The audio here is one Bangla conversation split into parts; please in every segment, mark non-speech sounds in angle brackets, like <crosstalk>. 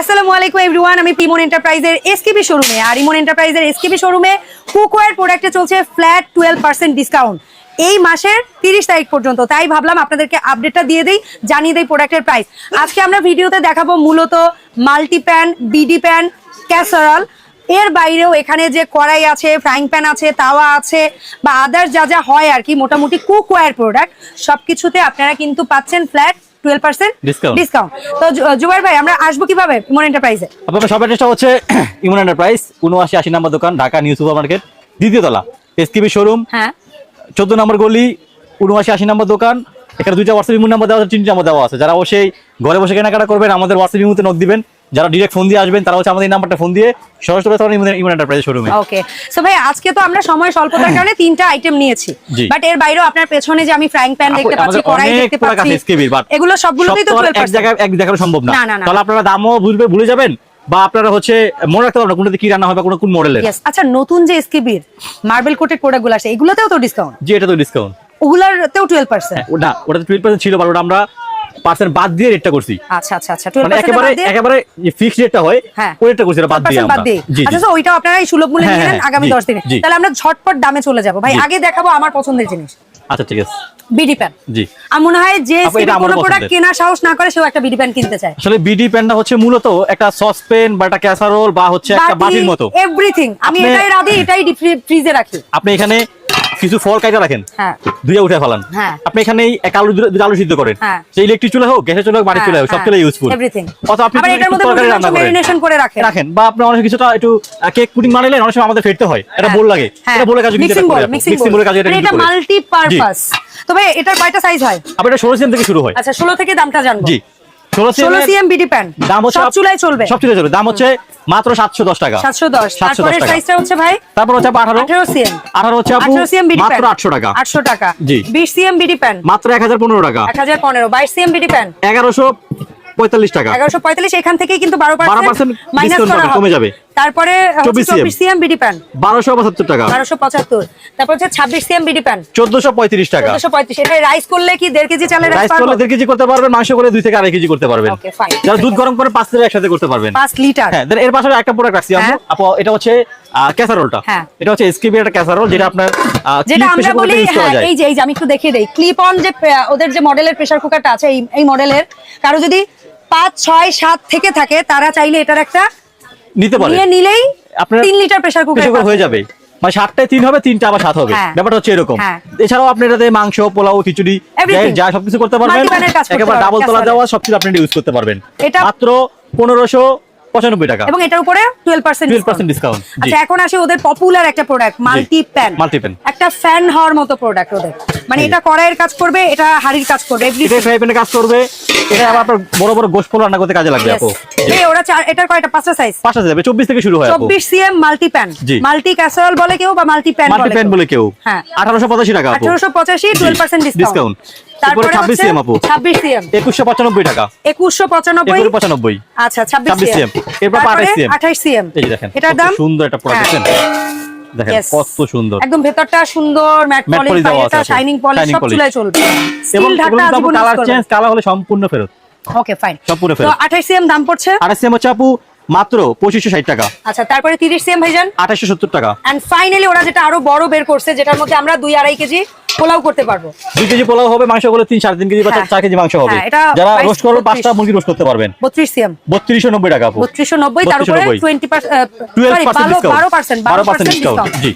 আসসালামু আলাইকুম এভরিওয়ান, আমি পিমন এন্টারপ্রাইজের এসকেবি শোরুমে আর ইমন এন্টারপ্রাইজের এসকেবি শোরুমে কুকওয়্যার প্রোডাক্টে চলছে ফ্ল্যাট টুয়েলভ পার্সেন্ট ডিসকাউন্ট এই মাসের তিরিশ তারিখ পর্যন্ত। তাই ভাবলাম আপনাদেরকে আপডেটটা দিয়ে দিই, জানিয়ে দিই প্রোডাক্টের প্রাইস আজকে আমরা ভিডিওতে দেখাবো মূলত multi pan BD pan casserole এর বাইরেও এখানে যে কড়াই আছে ফ্রাইং প্যান আছে, তাওয়া আছে, বা আদার্স যা যা হয় আর কি, মোটামুটি কুকওয়্যার প্রোডাক্ট সবকিছুতে আপনারা কিন্তু পাচ্ছেন ফ্ল্যাট টুয়েলভ পার্সেন্ট ডিসকাউন্ট তো জুবাইর ভাই আমরা আসব কীভাবে ইমন এন্টারপ্রাইজে আপনার সব অ্যাড্রেসটা হচ্ছে <coughs> ইমন এন্টারপ্রাইজ উনআশি আশি নম্বর দোকান ঢাকা নিউ সুপার মার্কেট দ্বিতীয় তলা এসকিবি শোরুম হ্যাঁ। চোদ্দ নম্বর গলি উনআশি আশি নম্বর দোকান এখানে দুইটা হোয়াটসঅ্যাপ ইমো নাম্বার দেওয়া আছে তিনটা নাম্বার দেওয়া আছে। যারা অবশ্যই ঘরে বসে কেনাকাটা করবেন আমাদের হোয়াটসঅ্যাপ ইমুতে নক দিবেন। যারা ডিরেক্ট ফোন দিয়ে আসবেন তারা হচ্ছে আমাদের নাম্বারটা ফোন দিয়ে সরাসরি ইমন এন্টারপ্রাইজ শোরুমে ওকে সো ভাই আজকে তো আমরা সময় স্বল্পতার কারণে তিনটা আইটেম নিয়েছি। বাট এর বাইরেও আপনার পেছনে যে আমি ফ্রাইং প্যান দেখতে পাচ্ছি কড়াই দেখতে পাচ্ছি এগুলো সবগুলোতেই তো সব তো আর 12% এক জায়গায় এক দেখানো সম্ভব না। না, না, না। তাহলে আপনারা দামও বুঝবে ভুলে যাবেন বা আপনারা হচ্ছে মনে রাখতে পারবেন না কোনটাতে কি রান্না হবে কোন কোন মডেলের আচ্ছা নতুন যে এসকেবির মার্বেল কোটেড প্রোডাক্টগুলো আছে এগুলোতেও তো ডিসকাউন্ট জি এটা তো ডিসকাউন্ট ওগুলোতেও টুয়েলভ পার্সেন্ট ওটা ওটা টুয়েলভ পার্সেন্ট ছিল বাট ওটা আমরা পার্সেন্ট বাদ দিয়ে রেটটা করছি। আচ্ছা আচ্ছা আচ্ছা। মানে একেবারে একেবারে ফিক্সড রেটটা হয় হ্যাঁ। ওই রেটটা করছি বাদ দিয়ে আমরা বাদ দিয়ে? জি আচ্ছা ওইটাও আপনারা এই সুলভ মূল্যে হ্যাঁ, নিয়ে নেন হ্যাঁ, আগামী জি, দশ দিনে। তাহলে আমরা ঝটপট দামে চলে যাব। ভাই আগে দেখাবো আমার পছন্দের জিনিস। আচ্ছা ঠিক আছে। BD pan. জি। আমার মনে হয় যে আপু, কোনো প্রোডাক্ট কেনার সাহস না করে সেও একটা বিডি প্যান কিনতে চায়। আসলে বিডি প্যানটা হচ্ছে মূলত একটা বা একটা ক্যাসারোল বা হচ্ছে একটা বাটির মতো। এভরিথিং আমি এটাই রাধি এটাই ফ্রিজে রাখি। আপনি এখানে কিছু ফল কাইটা রাখেন। হ্যাঁ। দুইটা উঠে ফেলান। হ্যাঁ। আপনি এখানে এক আলু দুটো আলু সিদ্ধ করেন। হ্যাঁ। সেই ইলেকট্রিক চুলা হোক গ্যাসের চুলা হোক বাড়ির চুলা হোক সব চুলা ইউজফুল আপনি তরকারি রান্না করেন। রাখেন। রাখেন। বা আপনি অনেক কিছুটা একটু কেক পুডিং বানাইলেন অনেক সময় আমাদের ফেরতে হয়। এটা। বল লাগে। এটা বলে কাজ মিক্সিং বল মিক্সিং মিক্সিং বলে কাজ এটা মানে। মাল্টি পারপাস তবে এটার কয়টা সাইজ হয়? আবার এটা ষোলো সিএম থেকে শুরু হয়। আচ্ছা 16 থেকে দামটা জানব। জি। ষোলো ষোলো সিএম সিএম বিডি প্যান দাম হচ্ছে সব আপ- চলবে। সব চুলায় চলবে। দাম হচ্ছে মাত্র সাতশো দশ টাকা। 710 710 তারপরে সাইজটা হচ্ছে ভাই তারপর হচ্ছে আঠারো। 18 সিএম আঠারো হচ্ছে আপু 18 সিএম বিডি প্যান মাত্র আটশো টাকা। 800 টাকা। জি। 20 সিএম বিডি প্যান মাত্র এক হাজার পনেরো টাকা। 1015 22 সিএম বিডি প্যান এগারোশো পঁয়তাল্লিশ টাকা। 1145 এখান থেকেই কিন্তু 12% 12% মাইনাস কমে যাবে। তারপরে 24 24 সিএম। বিডি প্যান বারোশো পঁচাত্তর টাকা। 1275 তারপর হচ্ছে 26 সিএম বিডি প্যান চোদ্দশো পঁয়ত্রিশ টাকা। 1435 এটা রাইস করলে কি 1.5 কেজি চালের রাইস রাইস করলে দেড় কেজি করতে পারবেন মাংস করে দুই থেকে আড়াই কেজি করতে পারবেন। যারা দুধ গরম করে পাঁচ থেকে একসাথে করতে পারবেন। 5 লিটার? হ্যাঁ এর পাশে একটা প্রোডাক্ট রাখছি আপু। হ্যাঁ। এটা হচ্ছে ক্যাসারোলটা হ্যাঁ। এটা হচ্ছে এসকেবি একটা ক্যাসারোল যেটা আপনার যেটা আমরা বলি। এই যে এই যে আমি একটু দেখিয়ে দেই। ক্লিপ অন যে ওদের যে মডেলের প্রেসার কুকারটা আছে এই এই মডেলের কারও যদি পাঁচ ছয় সাত থেকে থাকে তারা চাইলে এটার একটা নিতে পারে নিয়ে নিলেই আপনার 3 লিটার প্রেসার কুকার হয়ে যাবে মানে সাতটায় তিন হবে তিনটা আবার সাত হবে হ্যাঁ। ব্যাপারটা হচ্ছে এরকম হ্যাঁ। এছাড়াও আপনি এটাতে মাংস পোলাও খিচুড়ি. যা সবকিছু করতে পারবেন একেবারে ডাবল তলা। দেওয়া সবকিছু আপনি ইউজ করতে পারবেন এটা- মাত্র পনেরোশো পঁচানব্বই টাকা। এবং এটার উপরে টুয়েলভ পার্সেন্ট 12% discount, জি। আচ্ছা এখন আসি ওদের পপুলার একটা প্রোডাক্ট মাল্টি প্যান Multi-pan। একটা ফ্যান হওয়ার মতো প্রোডাক্ট ওদের। মানে এটা কড়াইয়ের কাজ করবে এটা হাড়ির কাজ করবে এটা। ফ্রাই প্যানে কাজ করবে। এটা আবার আপনার বড় বড় গোশ পোলা রান্না করতে কাজে লাগবে আপু। এই ওরা এটার কয়টা? পাঁচটা সাইজ পাঁচটা যাবে চব্বিশ থেকে শুরু হয় আপু। চব্বিশ cm multi pan multi casserole বলে কেউ বা মাল্টি প্যান মাল্টি প্যান বলে কেউ। হ্যাঁ। আঠারোশো পঁচাশি টাকা আপু। আঠারোশো পঁচাশি টুয়েলভ পার্সেন্ট ডিসকাউন্ট ডিসকাউন্ট তারপরে ছাব্বিশ সিএম আপু। ছাব্বিশ সিএম একুশশো পঁচানব্বই টাকা। একুশশো পঁচানব্বই? একুশো পঁচানব্বই। আচ্ছা 26 সিএম এরপর 28 CM আঠাশ সিএম এই দেখেন এটার দাম? সুন্দর একটা প্রোডাক্ট হ্যাঁ। দেখেন? দেখেন কত সুন্দর। একদম ভেতরটা সুন্দর ম্যাট পলিশ। শাইনিং সব। চুলায় চলবে। এবং স্টিল ঢাকনা আজীবন use কালার চেঞ্জ কালার হলে সম্পূর্ণ ফেরত। ওকে ফাইন সম্পূর্ণ তো ফেরত। 28 সিএম দাম পড়ছে? আর এস এম হচ্ছে আপু মাত্র পঁচিশশো ষাট টাকা। আচ্ছা তারপরে 30 সিএম ভাইজান? আঠাশশো সত্তর টাকা। এন্ড ফাইনালি ওরা যেটা আরও বড় বের করছে যেটার মধ্যে আমরা দুই আড়াই কেজি পোলাও করতে পারব। দুই কেজি পোলাও হবে মাংস তিন সাড়ে তিন কেজি বা হ্যাঁ। চার কেজি মাংস হবে। হ্যাঁ, যারা রোস্ট করবে পাঁচটা মুরগি রোস্ট করতে পারবেন। 32 সিএম। বত্রিশশো নব্বই টাকা বত্রিশশো নব্বই তার উপরে 3290 20 twelve sorry percent 12 percent 12 percent discount discount জি।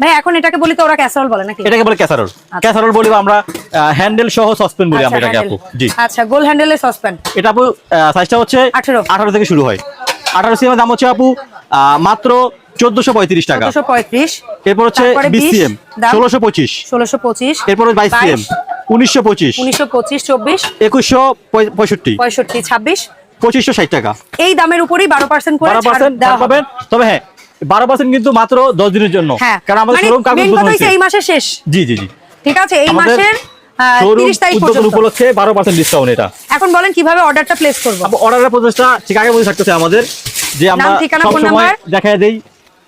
ভাই এখন এটাকে বলি তো ওরা ক্যাসারোল বলে নাকি? এটাকে বলে ক্যাসারোল ক্যাসারোল বলি আমরা হ্যান্ডেল সহ সসপেন বলি আমরা আচ্ছা, এটাকে আপু। জি। আচ্ছা গোল হ্যান্ডেলের সসপ্যান এটা আপু সাইজটা হচ্ছে 18 আঠারো থেকে শুরু হয়। আঠারো সিএম দাম হচ্ছে আপু মাত্র চোদ্দশো পঁয়ত্রিশ টাকা। 235 এরপর হচ্ছে তারপরে বিশ 20 সিএম দাম? ষোলোশো পঁচিশ। 1625 এরপর বাইশ। সিএম উনিশশো পঁচিশ। 1925 24 একুশশো পঁয়ষট্টি। 65 26 পঁচিশশো ষাট টাকা। এই দামের উপরই 12% করে বারো ছাড় পার্সেন্ট দেওয়া হবে। তবে হ্যাঁ বারো পার্সেন্ট কিন্তু মাত্র দশ দিনের জন্য। হ্যাঁ কারণ আমাদের মানে শোরুম কাগজ এই মাসের শেষ। জি জি জি। ঠিক আছে এই মাসের আহ, শোরুম 30 তারিখ উদ্বোধন পর্যন্ত। উপলক্ষে বারো পার্সেন্ট ডিসকাউন্ট এটা। এখন বলেন কীভাবে অর্ডারটা প্লেস করব? অর্ডারের প্রসেসটা ঠিক আগে বলে থাকতেছে আমাদের যে আমরা দেখা সবসময় দেই।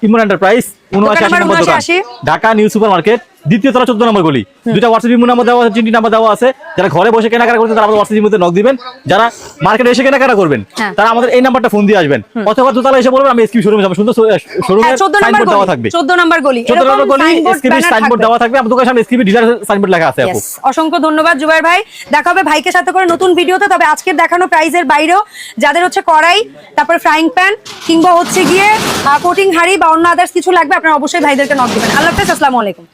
ইমন এন্টারপ্রাইজ উনআশি আশি নম্বর দোকান। ঢাকা নিউ সুপার মার্কেট দ্বিতীয় তলা চোদ্দ নম্বর গলি। দুটা হোয়াটসঅ্যাপ নাম্বার দেওয়া আছে তিনটি নাম্বার দেওয়া আছে। যারা ঘরে বসে কেনাকাটা তারা আমাদের হোয়াটসঅ্যাপ ইমোতে নক দিবেন। যারা মার্কেটে এসে কেনাকাটা করবেন হ্যাঁ। তারা আমাদের এই নাম্বারটা ফোন দিয়ে আসবেন। অথবা দোতলা এসে বলবেন আমি এসকিউ শোরুমে যাব। সুন্দর শোরুমে হ্যাঁ সাইনবোর্ড দেওয়া থাকবে। চোদ্দ নম্বর গলি। চোদ্দ নম্বর গলি এসকিবি সাইনবোর্ড দেওয়া থাকবে। সামনে এসকিবি ডিলার সাইনবোর্ড লেখা আছে আপু। অসংখ্য ধন্যবাদ জুবাইর ভাই। দেখা হবে ভাইকে সাথে করে নতুন ভিডিওতে তবে আজকের দেখানো প্রাইজের বাইরেও যাদের হচ্ছে কড়াই তারপরে ফ্রাইং প্যান কিংবা হচ্ছে গিয়ে কোটিং হাড়ি বা অন্য আদার্স কিছু লাগবে আপনারা অবশ্যই ভাইদেরকে নক দিবেন। আল্লাহ হাফেজ আসসালামু আলাইকুম।